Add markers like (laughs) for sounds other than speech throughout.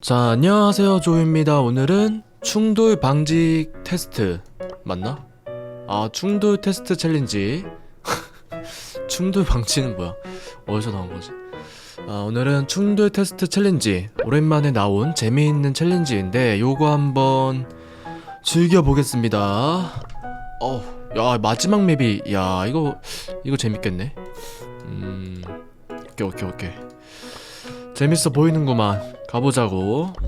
자, 안녕하세요. 조입니다. 오늘은 충돌 방지 테스트 맞나? 아, 충돌 테스트 챌린지. (laughs) 충돌 방지는 뭐야? 어디서 나온 거지? 아, 오늘은 충돌 테스트 챌린지. 오랜만에 나온 재미있는 챌린지인데 요거 한번 즐겨 보겠습니다. 어, 야, 마지막 맵이 야, 이거 이거 재밌겠네. 음. 오케이, 오케이, 오케이. 재밌어 보이는구만. 가보자고. (laughs)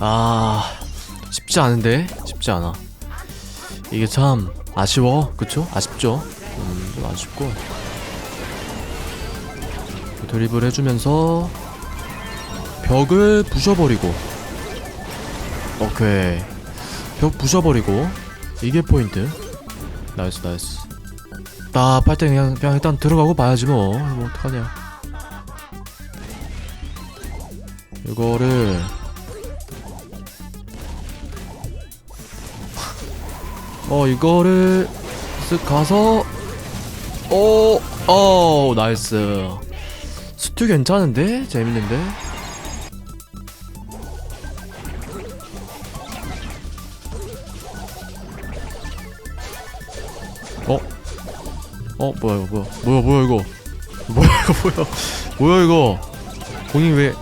아, 쉽지 않은데? 쉽지 않아. 이게 참 아쉬워. 그쵸? 아쉽죠? 음, 좀 아쉽고. 드리블 해주면서 벽을 부셔버리고. 오케이. 벽 부셔버리고 이게 포인트. 나이스 나이스. 나 팔 때 그냥, 그냥 일단 들어가고 봐야지 뭐. 뭐 어떡하냐. 이거를 어 이거를 쓱 가서 오, 어 나이스. 스튜 괜찮은데? 재밌는데? 어? 어 뭐야 이거 뭐야? 뭐야 뭐야 이거? 뭐야 이거 뭐야? 뭐야 이거? 공이 왜?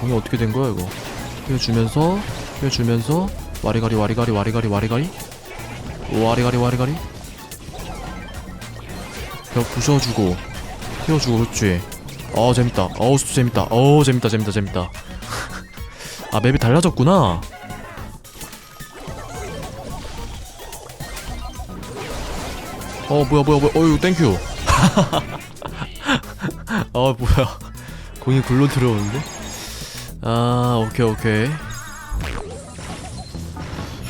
공이 어떻게 된 거야 이거? 휘어주면서 휘어주면서 와리가리 와리가리 와리가리 와리가리? 와리가리 와리가리? 벽 부셔주고 휘어주고 그렇지? 어 재밌다. 어우 재밌다. 어우 재밌다 재밌다 재밌다. (laughs) 아 맵이 달라졌구나 어 뭐야 뭐야 뭐야. 어유 땡큐 아 (laughs) 뭐야. 공이 굴러 들어오는데? 아 오케이 오케이.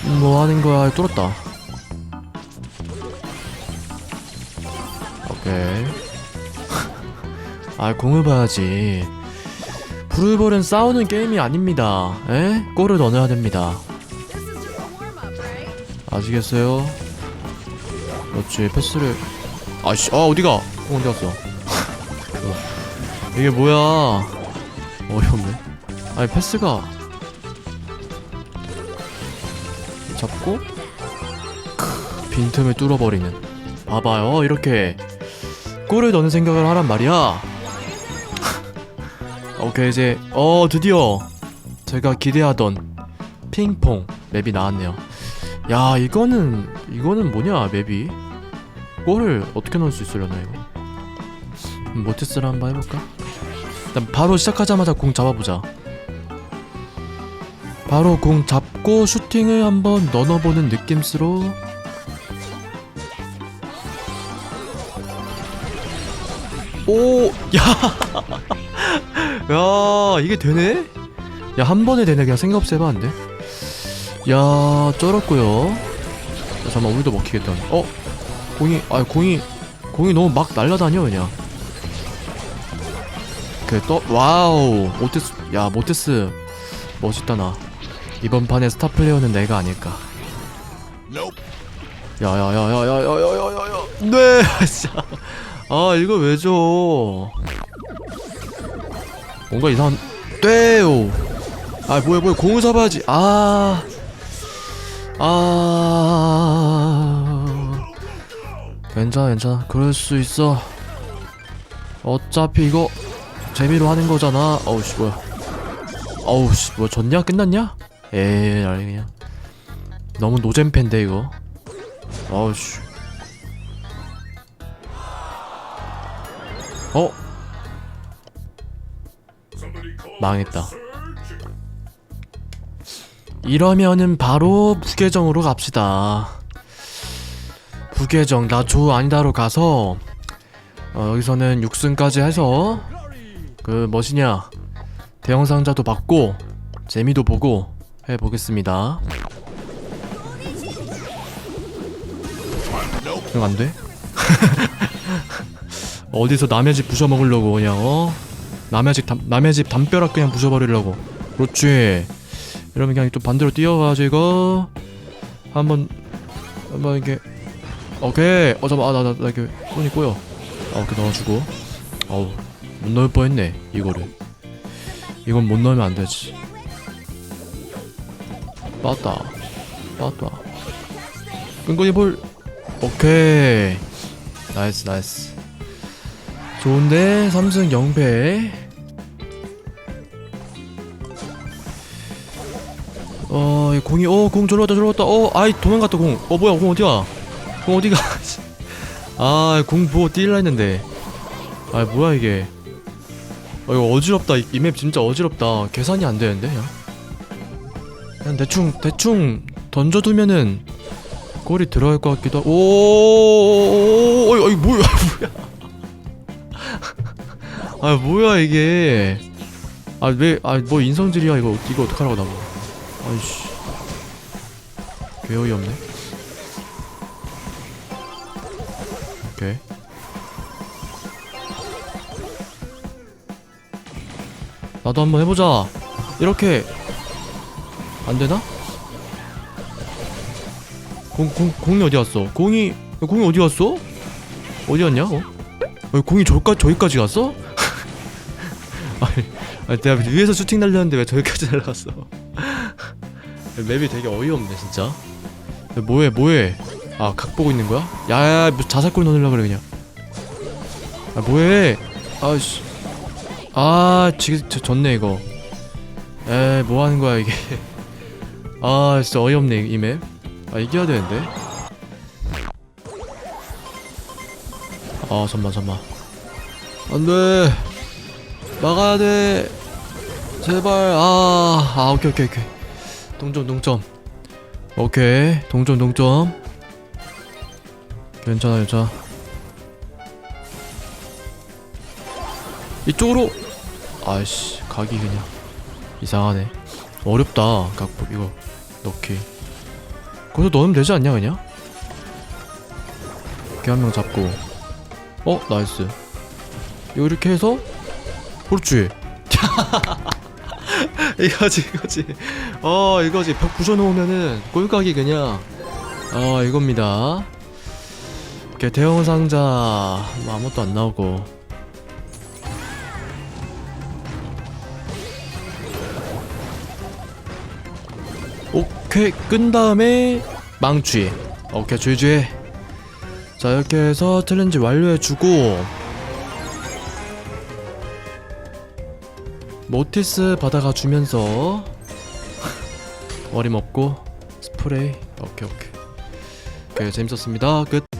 음, 뭐 하는 거야? 뚫었다. 오케이. (laughs) 아 공을 봐야지. 브루볼은 싸우는 게임이 아닙니다. 에? 골을 넣어야 됩니다. 아시겠어요? 그렇지 패스를 아씨 아 어디가? 어, 어디 갔어? 어. 이게 뭐야? 어이없네. 아니 패스가 잡고 크, 빈틈을 뚫어버리는. 봐봐요 이렇게 골을 넣는 생각을 하란 말이야. (laughs) 오케이 이제 어 드디어 제가 기대하던 핑퐁 맵이 나왔네요 야 이거는 이거는 뭐냐 맵이 골을 어떻게 넣을 수 있으려나 이거 음, 모테스를 한번 해볼까? 일단 바로 시작하자마자 공 잡아보자 바로 공 잡고 슈팅을 한번 넣어보는 느낌으로 오! (laughs) 야! 야 이게 되네? 야 한 번에 되네 그냥 생각 없이 해봤는데 야 쩔었고요. 야, 잠깐만 우리도 먹히겠다. 어? 공이 아 공이 공이 너무 막 날라다녀 그냥. 그떠 와우. 모테스 야 모테스. 멋있다 나. 이번 판의 스타 플레이어는 내가 아닐까. 야야야야야야야야야야. 네 (laughs) 진짜. 아 이거 왜줘? 뭔가 이상한 떼요. 아 뭐야 뭐야. 공을 잡아야지. 아 아. 괜찮아 괜찮아. 그럴 수 있어. 어차피 이거 재미로 하는 거잖아. 어우씨 뭐야. 어우씨 뭐야. 졌냐? 끝났냐? 에이 아니 그냥. 너무 노잼팬데 이거. 어우씨. 어? 망했다 이러면은 바로 부계정으로 갑시다. 부계정 나 조 아니다로 가서 어, 여기서는 6승까지 해서 그 뭐시냐 대형 상자도 받고 재미도 보고 해 보겠습니다. 그럼 안 돼? (laughs) 어디서 남의 집 부셔 먹으려고 그냥 어? 남의 집 담, 남의 집 담벼락 그냥 부셔버리려고 그렇지 이러면 그냥 좀 반대로 뛰어가지고 한번 한번 이렇게 오케이. 어 잠깐 아나나 나 이렇게 손이 꼬여. 아 오케이. 넣어주고. 어우 못 넣을 뻔했네 이거를. 이건 못 넣으면 안 되지. 빠따. 빠따. 끈끈이 볼. 오케이. 나이스 나이스. 좋은데? 삼승 0패 어, 이 공이, 어, 공 저리 왔다, 저리 왔다. 어, 아이, 도망갔다, 공. 어, 뭐야, 공 어디가? 공 어디가? 아, 공 보고 뛸라 했는데. 아, 뭐야, 이게. 어, 이거 어지럽다. 이 맵 진짜 어지럽다. 계산이 안 되는데, 그냥. 그냥 대충, 대충 던져두면은 골이 들어갈 것 같기도 하고. 오, 오, 오, 어이, 뭐야, 뭐야. 아, 뭐야, 이게. 아, 왜, 아, 뭐 인성질이야, 이거. 이거 어떡하라고, 나고. 아이씨 개 어이없네 오케이 나도 한번 해보자 이렇게 안되나? 공, 공, 공이 어디 갔어? 공이 공이 어디 갔어? 어디 갔냐? 어? 어, 공이 저기까지, 저기까지 갔어? (laughs) 아니, 아니 내가 위에서 슈팅 날렸는데 왜 저기까지 날아갔어 맵이 되게 어이없네 진짜. 야, 뭐해 뭐해? 아 각 보고 있는 거야? 야야 뭐 자살골 넣으려 그래 그냥. 아 뭐해? 아씨. 아 지금 저 졌네 이거. 에 뭐하는 거야 이게? (laughs) 아 진짜 어이없네 이 맵 아 이겨야 되는데. 아 잠만 잠만. 안돼. 막아야 돼. 제발. 아, 아 오케이 오케이 오케이 동점 동점. 오케이. 동점 동점. 괜찮아 괜찮아. 이쪽으로. 아이씨 각이 그냥 이상하네. 어렵다 각복 이거. 넣기. 거기서 넣으면 되지 않냐 그냥? 이렇게 한 명 잡고. 어 나이스. 이거 이렇게 해서 그렇지 (laughs) (laughs) 이거지 이거지. 어 이거지. 벽 부셔놓으면은 꼴각이 그냥 어 이겁니다. 이렇게 대형 상자 뭐 아무것도 안 나오고. 오케이 끈 다음에 망치. 오케이 주의주의 자 이렇게 해서 챌린지 완료해주고 모티스 받아가 주면서 (laughs) 어림없고 스프레이. 오케이 오케이. 오케이 재밌었습니다. 끝